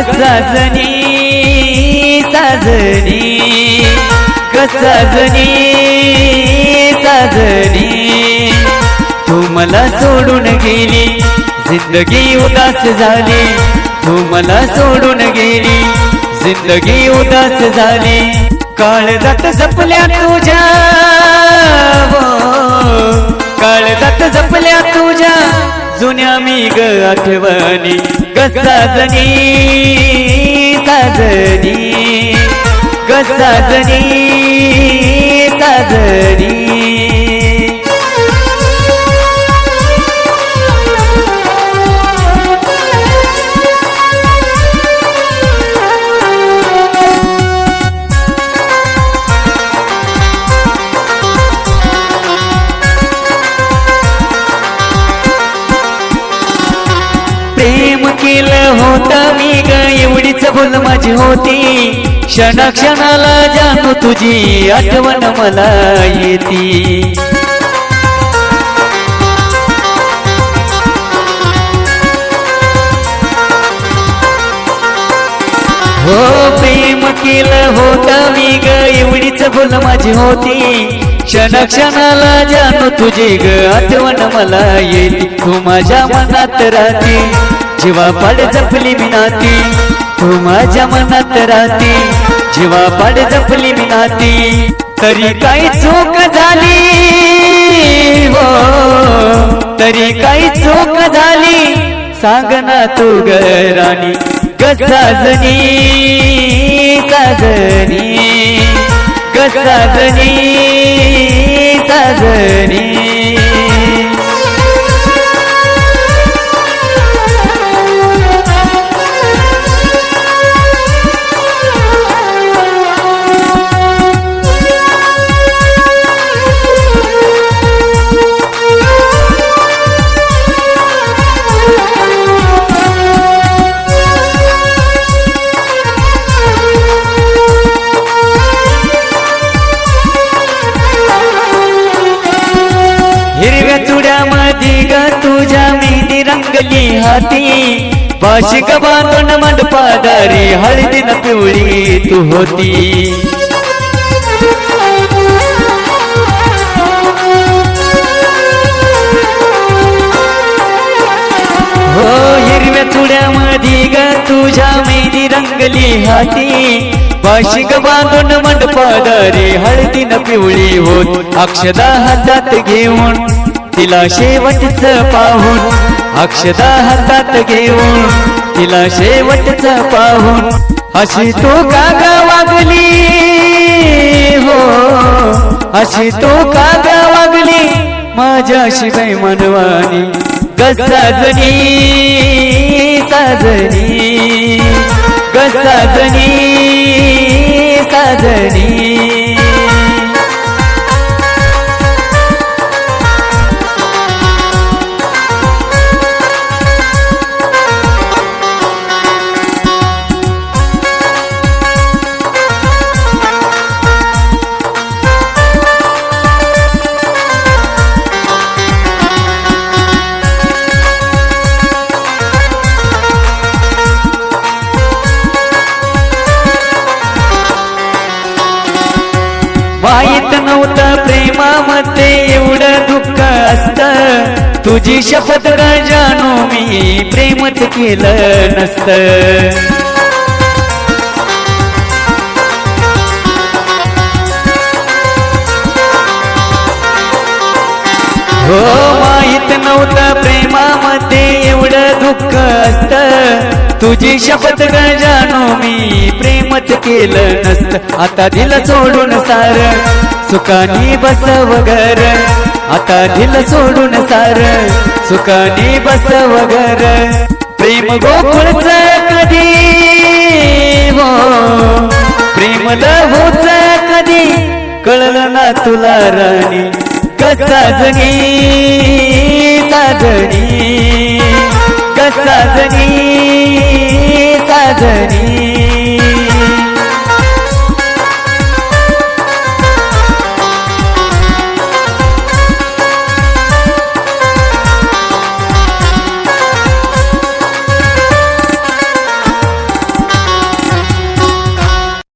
साजनी साजनी ग साजनी. तू मला सोडून गेली जिंदगी उदास झाली. तू मला सोडून गेली जिंदगी उदास झाली. काळ जात जपल्या तुझ्या काळ जात जपल्या तुझ्या जुन्या मी ग आठवणी. ग साजनी साजनी ग साजनी केलं होतं मी ग एवढीच भूल माझी होती. क्षणा क्षणाला जाणू तुझी आठवण मला येती. हो प्रेम केलं होतं मी ग एवढीच भूल माझी होती. क्षणाक्षणाला जाणू तुझी ग आठवण मला येते. तू माझ्या मनात राहते. जीवा पाड जपली मी तू माझ्या मनात राहते. जीवा पाड जपली मी तरी काही चूक झाली. हो तरी काही चूक झाली. सांग ना तू गराणी गसाजनी साजनी. रंगली हाती. पाशिक बांधून मंडपादारी न पिवळी तू होती. हो हिरव्या चुड्यामध्ये ग तुझ्या मेहंदी रंगली हाती. पाशिक बांधून मंडपादारी न पिवळी होत. अक्षदा हातात घेऊन तिला शेवटच पाहून. अक्षदा हातात घेऊन तिला शेवटचा पाहून अशी तू का वागली. हो अशी तू का वागली माझ्याशी बाई मनवानी गसाजनी साजनी गसाजनी साजनी. प्रेमामध्ये एवढं दुःख असत. तुझी शपथ राजानो जाणू मी प्रेमच केलं नसत. हो माहीत नव्हतं प्रेमामध्ये एवढं तुझी शपथ न जाणू मी प्रेमच केलं नसत. आता दिल सोडून सार सुखानी बसव घर. आता दिल सोडून सार सुखानी बसव घर. प्रेम गोकुळच कधी हो? प्रेम लहूच कधी कळलं ना तुला राणी? ग कसा जगी 对你。